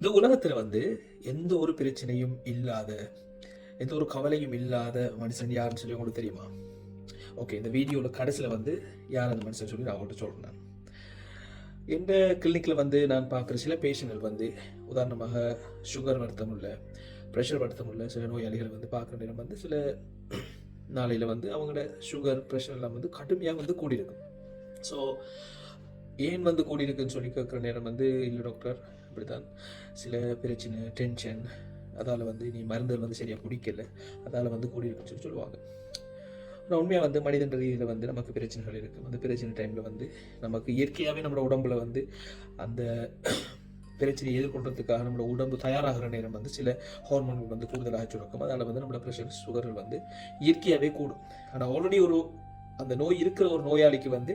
இந்த உலகத்தில் வந்து எந்த ஒரு பிரச்சனையும் இல்லாத எந்த ஒரு கவலையும் இல்லாத மனுஷன் யாருன்னு சொல்லி உங்களுக்கு தெரியுமா? ஓகே இந்த வீடியோவில் கடைசியில் வந்து யார் அந்த மனுஷன் சொல்லி நான் உங்கள்கிட்ட சொல்கிறேன் எந்த கிளினிக்கில் வந்து நான் பார்க்குற சில பேஷண்ட்கள் வந்து உதாரணமாக சுகர் வருத்தம் உள்ள ப்ரெஷர் வருத்தம் உள்ள சில நோயாளிகள் வந்து பார்க்குற நேரம் வந்து சில நாளையில் வந்து அவங்களோட சுகர் ப்ரெஷர் எல்லாம் வந்து கடுமையாக வந்து கூடியிருக்கும். ஸோ ஏன் வந்து கூடியிருக்குன்னு சொல்லி கேட்குற நேரம் வந்து இல்லை டாக்டர் இப்படித்தான் சில பிரச்சனை டென்ஷன் அதால் வந்து நீ மருந்துகள் வந்து சரியாக குடிக்கல. அதால் வந்து கூடியிருக்குன்னு சொல்லி சொல்லுவாங்க. ஆனால் உண்மையாக வந்து மனிதன் ரீதியில் வந்து நமக்கு பிரச்சனைகள் இருக்குது அந்த பிரச்சனை டைமில் வந்து நமக்கு இயற்கையாகவே நம்மளோட உடம்புல வந்து அந்த பிரச்சனையை எதிர்கொள்றதுக்காக நம்மளோட உடம்பு தயாராகிற நேரம் வந்து சில ஹார்மோன்கள் வந்து கூடுதலாக சுரக்கும். அதனால் வந்து நம்மளோட ப்ரெஷர் சுகர்கள் வந்து இயற்கையாகவே கூடும். ஆனால் ஆல்ரெடி ஒரு அந்த நோய் இருக்கிற ஒரு நோயாளிக்கு வந்து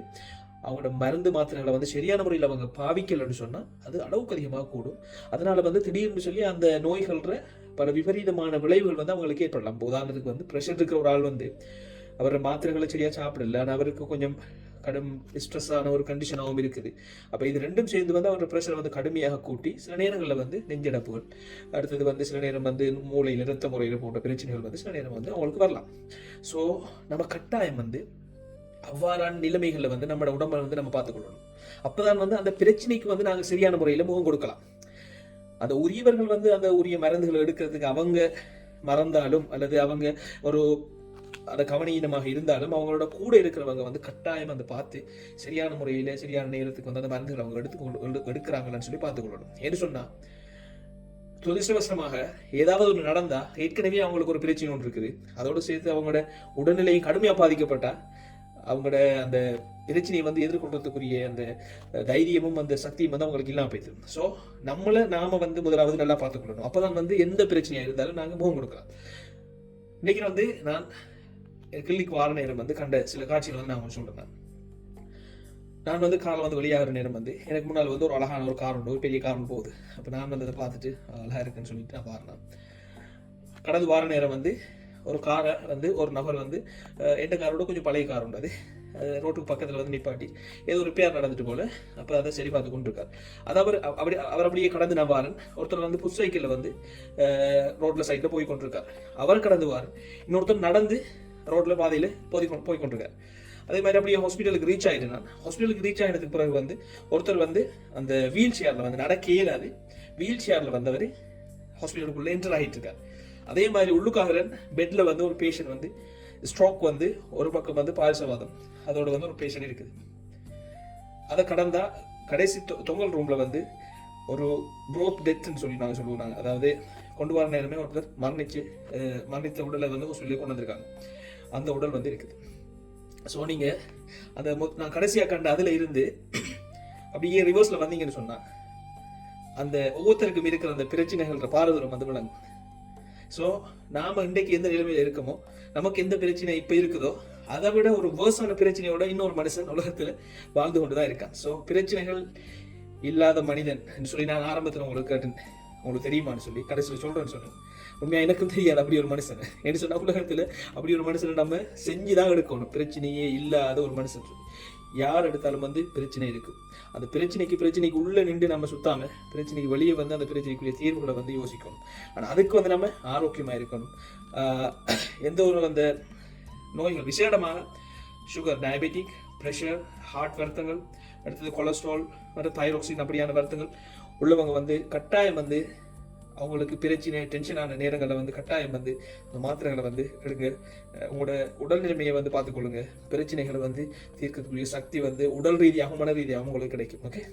அவங்களோட மருந்து மாத்திரைகளை வந்து சரியான முறையில் அவங்க பாவிக்கலைன்னு சொன்னால் அது அளவுக்கு அதிகமாக கூடும். அதனால் வந்து திடீர்னு சொல்லி அந்த நோய்கள பல விபரீதமான விளைவுகள் வந்து அவங்களுக்கு ஏற்படலாம். உதாரணத்துக்கு வந்து ப்ரெஷர் இருக்கிற ஒரு ஆள் வந்து அவர் மாத்திரைகளை சரியாக சாப்பிடல. ஆனால் அவருக்கு கொஞ்சம் கடும் ஸ்ட்ரெஸ்ஸான ஒரு கண்டிஷனாகவும் இருக்குது. அப்போ இது ரெண்டும் சேர்ந்து வந்து அவரோட ப்ரெஷரை வந்து கடுமையாக கூட்டி சில நேரங்களில் வந்து நெஞ்சடப்புகள் அடுத்தது வந்து சில நேரம் வந்து மூளையில் இரத்த முறையில் போன்ற பிரச்சனைகள் வந்து சில நேரம் வந்து அவங்களுக்கு வரலாம். ஸோ நம்ம கட்டாயம் வந்து அவ்வாறான நிலைமைகளில் வந்து நம்மளோட உடம்பை வந்து நம்ம பார்த்துக்கொள்ளணும். அப்போதான் வந்து அந்த பிரச்சனைக்கு வந்து நாங்கள் சரியான முறையில் முகம் கொடுக்கலாம். அந்த உரியவர்கள் வந்து அந்த உரிய மருந்துகளை எடுக்கிறதுக்கு அவங்க மறந்தாலும் அல்லது அவங்க ஒரு அந்த கவனீனமாக இருந்தாலும் அவங்களோட கூட இருக்கிறவங்க வந்து கட்டாயம் அந்த பார்த்து சரியான முறையில் சரியான நேரத்துக்கு வந்து அந்த மருந்துகளை அவங்க எடுத்து எடுக்கிறாங்களான்னு சொல்லி பார்த்துக்கொள்ளணும். என்று சொன்னால் துரதிருஷ்டவசமாக ஏதாவது ஒன்று நடந்தால் ஏற்கனவே அவங்களுக்கு ஒரு பிரச்சனை ஒன்று இருக்குது. அதோடு சேர்த்து அவங்களோட உடல்நிலையும் கடுமையாக பாதிக்கப்பட்டால் அவங்களோட அந்த பிரச்சனையை வந்து எதிர்கொள்றதுக்குரிய அந்த தைரியமும் அந்த சக்தியும் வந்து அவங்களுக்கு இல்லாமல் போயிடுது. ஸோ நம்மளை நாம வந்து முதலாவது நல்லா பார்த்துக்கொள்ளணும். அப்போதான் வந்து எந்த பிரச்சனையாக இருந்தாலும் நாங்கள் முகம் கொடுக்கலாம். இன்னைக்கு வந்து நான் கிளினிக் வார நேரம் வந்து கண்ட சில காட்சிகள் வந்து நான் உங்களுக்கு நான். வந்து காரில் வந்து வெளியாகிற நேரம் வந்து எனக்கு முன்னால் வந்து ஒரு அழகான ஒரு கார் உண்டு ஒரு பெரிய கார் போகுது. அப்போ நான் வந்து அதை பார்த்துட்டு அழகாக இருக்குன்னு சொல்லிட்டு நான் பாருனேன் கடந்து வார நேரம் வந்து ஒரு காரை வந்து ஒரு நபர் வந்து அஹ், எந்த காரோட கொஞ்சம் பழைய கார் உண்டு அது. ரோட்டுக்கு பக்கத்தில் வந்து நிப்பாட்டி ஏதோ ஒரு பேர் நடந்துட்டு போல அப்போ அதை சரி பார்த்து கொண்டு இருக்கார் அது அவர் அப்படி அவர் அப்படியே கடந்து நான் ஒருத்தர் வந்து புஷ் சைக்கிளில் வந்து ரோட்டில் சைடில் போய் கொண்டிருக்கார். அவர் கடந்து வாரன் இன்னொருத்தர் நடந்து ரோட்டில் பாதையில் போய் போய் கொண்டிருக்கார். அதே மாதிரி அப்படியே ஹாஸ்பிட்டலுக்கு ரீச் ஆகிட்டேன் நான். ஹாஸ்பிட்டலுக்கு ரீச் ஆகினதுக்கு பிறகு வந்து ஒருத்தர் வந்து அந்த வீல் சேரில் வந்து நடக்க இயலாது. வீல் சேரில் வந்தவர் ஹாஸ்பிட்டலுக்குள்ளே என்டர் ஆகிட்டு இருக்கார். அதே மாதிரி உள்ளுக்காகரன் பெட்டில் வந்து ஒரு பேஷண்ட் வந்து ஸ்ட்ரோக் வந்து ஒரு பக்கம் வந்து பாரிசவாதம். அதோட வந்து ஒரு பேஷண்ட் இருக்குது. அதை கடந்தா கடைசி தொ- தொங்கல் ரூமில் வந்து ஒரு ப்ரோத் டெத்னு சொல்லி நாங்கள் சொல்லுவோம் நாங்கள் அதாவது கொண்டு வர நேரமே ஒருத்தர் மரணிச்சு மரணித்த உடலை வந்து சொல்லி கொண்டு வந்திருக்காங்க. அந்த உடல் வந்து இருக்குது. ஸோ நீங்கள் அந்த நான் கடைசியாக கண்ட அதில் இருந்து அப்படியே ரிவர்ஸில் வந்தீங்கன்னு சொன்னால் அந்த ஒவ்வொருத்தருக்கும் இருக்கிற அந்த பிரச்சனைகள்ன்ற பாரதூரம் வந்து விளங்கும். ஸோ நாம இன்றைக்கு எந்த நிலைமையில் இருக்கோமோ நமக்கு எந்த பிரச்சனை இப்போ இருக்குதோ அதை விட ஒரு வேர்ஸான பிரச்சனையோட இன்னொரு மனுஷன் உலகத்தில் வாழ்ந்து கொண்டு தான் இருக்கான். ஸோ பிரச்சனைகள் இல்லாத மனிதன் சொல்லி நான் ஆரம்பத்தில் உங்களுக்கு கேட்டேன் உங்களுக்கு தெரியுமான்னு சொல்லி கடைசியில் சொல்றேன்னு சொன்னேன். உண்மையா எனக்கும் தெரியாது அப்படி ஒரு மனுஷன். என்ன சொன்னா உலகத்தில் அப்படி ஒரு மனுஷனை நம்ம செஞ்சு தான் எடுக்கணும். பிரச்சனையே இல்லாத ஒரு மனுஷன். சொல்லி யார் எடுத்தாலும் வந்து பிரச்சனை இருக்கும் அந்த பிரச்சனைக்கு பிரச்சனைக்கு உள்ள நின்று நம்ம சுத்தாம பிரச்சனைக்கு வெளியே வந்து அந்த பிரச்சனைக்குரிய தீர்வுகளை வந்து யோசிக்கணும். ஆனால் அதுக்கு வந்து நம்ம ஆரோக்கியமாக இருக்கணும். எந்த ஒரு அந்த நோய்கள் விசேடமாக சுகர் டயபெட்டிக் ப்ரெஷர் ஹார்ட் வருத்தங்கள் அடுத்தது கொலஸ்ட்ரால் மற்றும் தைரோக்சின் அப்படியான வருத்தங்கள் உள்ளவங்க வந்து கட்டாயம் வந்து அவங்களுக்கு பிரச்சனை டென்ஷனான நேரங்களில் வந்து கட்டாயம் வந்து இந்த மாத்திரைகளை வந்து எடுங்க. உங்களோட உடல் நிலைமையை வந்து பார்த்துக்கொள்ளுங்க. பிரச்சனைகளை வந்து தீர்க்கக்கூடிய சக்தி வந்து உடல் ரீதியாகவும் மன ரீதியாகவும் உங்களுக்கு கிடைக்கும். ஓகே